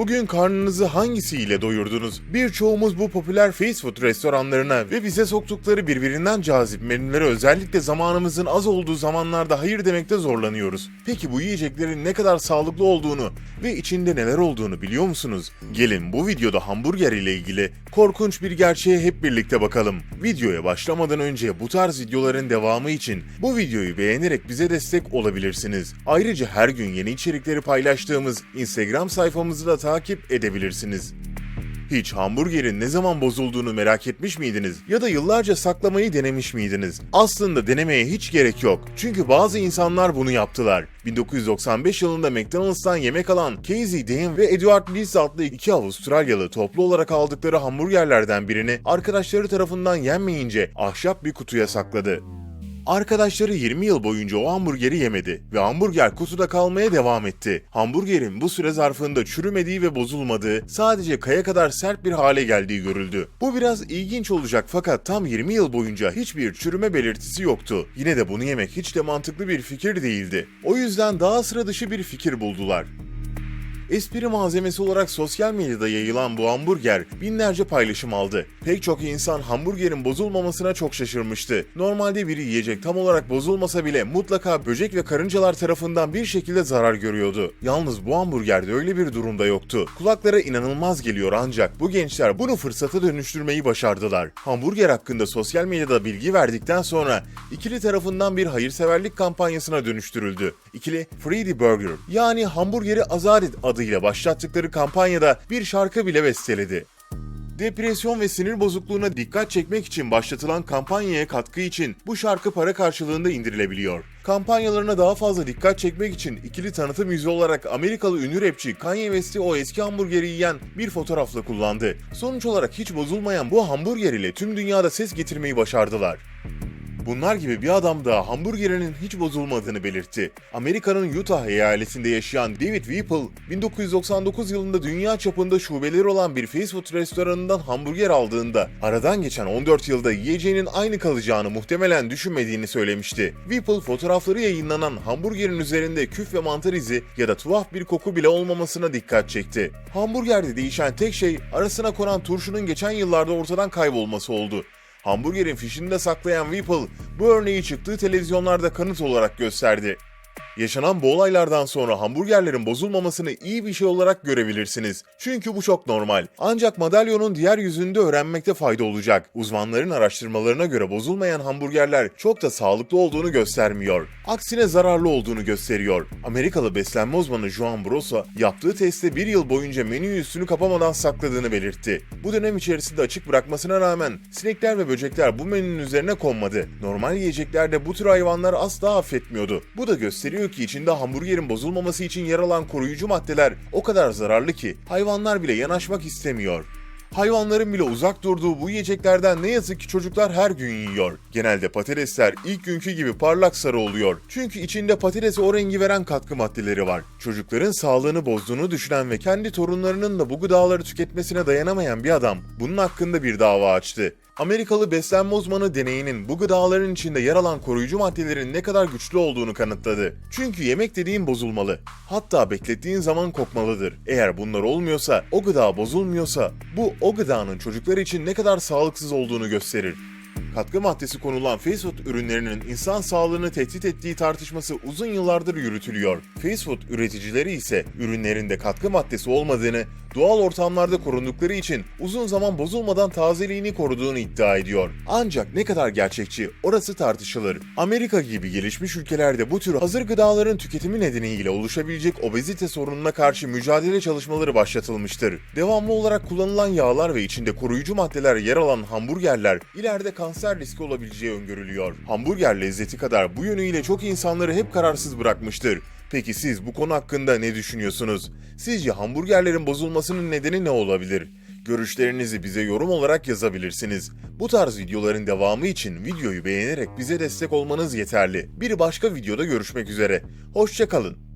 Bugün karnınızı hangisiyle doyurdunuz? Birçoğumuz bu popüler fast food restoranlarına ve bize soktukları birbirinden cazip menülere özellikle zamanımızın az olduğu zamanlarda hayır demekte zorlanıyoruz. Peki bu yiyeceklerin ne kadar sağlıklı olduğunu ve içinde neler olduğunu biliyor musunuz? Gelin bu videoda hamburger ile ilgili korkunç bir gerçeğe hep birlikte bakalım. Videoya başlamadan önce bu tarz videoların devamı için bu videoyu beğenerek bize destek olabilirsiniz. Ayrıca her gün yeni içerikleri paylaştığımız Instagram sayfamızı da takip edebilirsiniz. Hiç hamburgerin ne zaman bozulduğunu merak etmiş miydiniz? Ya da yıllarca saklamayı denemiş miydiniz? Aslında denemeye hiç gerek yok. Çünkü bazı insanlar bunu yaptılar. 1995 yılında McDonald's'tan yemek alan Casey Dane ve Edward Lees adlı iki Avustralyalı toplu olarak aldıkları hamburgerlerden birini arkadaşları tarafından yenmeyince ahşap bir kutuya sakladı. Arkadaşları 20 yıl boyunca o hamburgeri yemedi ve hamburger kutuda kalmaya devam etti. Hamburgerin bu süre zarfında çürümediği ve bozulmadığı, sadece kaya kadar sert bir hale geldiği görüldü. Bu biraz ilginç olacak fakat tam 20 yıl boyunca hiçbir çürüme belirtisi yoktu. Yine de bunu yemek hiç de mantıklı bir fikir değildi. O yüzden daha sıra dışı bir fikir buldular. Espri malzemesi olarak sosyal medyada yayılan bu hamburger binlerce paylaşım aldı. Pek çok insan hamburgerin bozulmamasına çok şaşırmıştı. Normalde bir yiyecek tam olarak bozulmasa bile mutlaka böcek ve karıncalar tarafından bir şekilde zarar görüyordu. Yalnız bu hamburgerde öyle bir durumda yoktu. Kulaklara inanılmaz geliyor ancak bu gençler bunu fırsata dönüştürmeyi başardılar. Hamburger hakkında sosyal medyada bilgi verdikten sonra ikili tarafından bir hayırseverlik kampanyasına dönüştürüldü. İkili the Burger yani hamburgeri azat et adıyla başlattıkları kampanyada bir şarkı bile besteledi. Depresyon ve sinir bozukluğuna dikkat çekmek için başlatılan kampanyaya katkı için bu şarkı para karşılığında indirilebiliyor. Kampanyalarına daha fazla dikkat çekmek için ikili tanıtım yüzü olarak Amerikalı ünlü rapçi Kanye West'i o eski hamburgeri yiyen bir fotoğrafla kullandı. Sonuç olarak hiç bozulmayan bu hamburger ile tüm dünyada ses getirmeyi başardılar. Bunlar gibi bir adam da hamburgerinin hiç bozulmadığını belirtti. Amerika'nın Utah eyaletinde yaşayan David Whipple, 1999 yılında dünya çapında şubeleri olan bir fast food restoranından hamburger aldığında aradan geçen 14 yılda yiyeceğinin aynı kalacağını muhtemelen düşünmediğini söylemişti. Whipple fotoğrafları yayınlanan hamburgerin üzerinde küf ve mantar izi ya da tuhaf bir koku bile olmamasına dikkat çekti. Hamburgerde değişen tek şey arasına konan turşunun geçen yıllarda ortadan kaybolması oldu. Hamburgerin fişini de saklayan Whipple bu örneği çıktığı televizyonlarda kanıt olarak gösterdi. Yaşanan bu olaylardan sonra hamburgerlerin bozulmamasını iyi bir şey olarak görebilirsiniz. Çünkü bu çok normal. Ancak madalyonun diğer yüzünde öğrenmekte fayda olacak. Uzmanların araştırmalarına göre bozulmayan hamburgerler çok da sağlıklı olduğunu göstermiyor. Aksine zararlı olduğunu gösteriyor. Amerikalı beslenme uzmanı Joan Brosa yaptığı testte bir yıl boyunca menüyü üstünü kapamadan sakladığını belirtti. Bu dönem içerisinde açık bırakmasına rağmen sinekler ve böcekler bu menünün üzerine konmadı. Normal yiyeceklerde bu tür hayvanlar asla affetmiyordu. Bu da gösteriyor ki içinde hamburgerin bozulmaması için yer alan koruyucu maddeler o kadar zararlı ki hayvanlar bile yanaşmak istemiyor. Hayvanların bile uzak durduğu bu yiyeceklerden ne yazık ki çocuklar her gün yiyor. Genelde patatesler ilk günkü gibi parlak sarı oluyor. Çünkü içinde patatese o rengi veren katkı maddeleri var. Çocukların sağlığını bozduğunu düşünen ve kendi torunlarının da bu gıdaları tüketmesine dayanamayan bir adam bunun hakkında bir dava açtı. Amerikalı beslenme uzmanı deneyinin bu gıdaların içinde yer alan koruyucu maddelerin ne kadar güçlü olduğunu kanıtladı. Çünkü yemek dediğin bozulmalı. Hatta beklettiğin zaman kokmalıdır. Eğer bunlar olmuyorsa, o gıda bozulmuyorsa bu o gıdanın çocuklar için ne kadar sağlıksız olduğunu gösterir. Katkı maddesi konulan fast food ürünlerinin insan sağlığını tehdit ettiği tartışması uzun yıllardır yürütülüyor. Fast food üreticileri ise ürünlerinde katkı maddesi olmadığını, doğal ortamlarda korundukları için uzun zaman bozulmadan tazeliğini koruduğunu iddia ediyor. Ancak ne kadar gerçekçi orası tartışılır. Amerika gibi gelişmiş ülkelerde bu tür hazır gıdaların tüketimi nedeniyle oluşabilecek obezite sorununa karşı mücadele çalışmaları başlatılmıştır. Devamlı olarak kullanılan yağlar ve içinde koruyucu maddeler yer alan hamburgerler ileride kanser riski olabileceği öngörülüyor. Hamburger lezzeti kadar bu yönüyle çok insanları hep kararsız bırakmıştır. Peki siz bu konu hakkında ne düşünüyorsunuz? Sizce hamburgerlerin bozulmasının nedeni ne olabilir? Görüşlerinizi bize yorum olarak yazabilirsiniz. Bu tarz videoların devamı için videoyu beğenerek bize destek olmanız yeterli. Bir başka videoda görüşmek üzere. Hoşçakalın.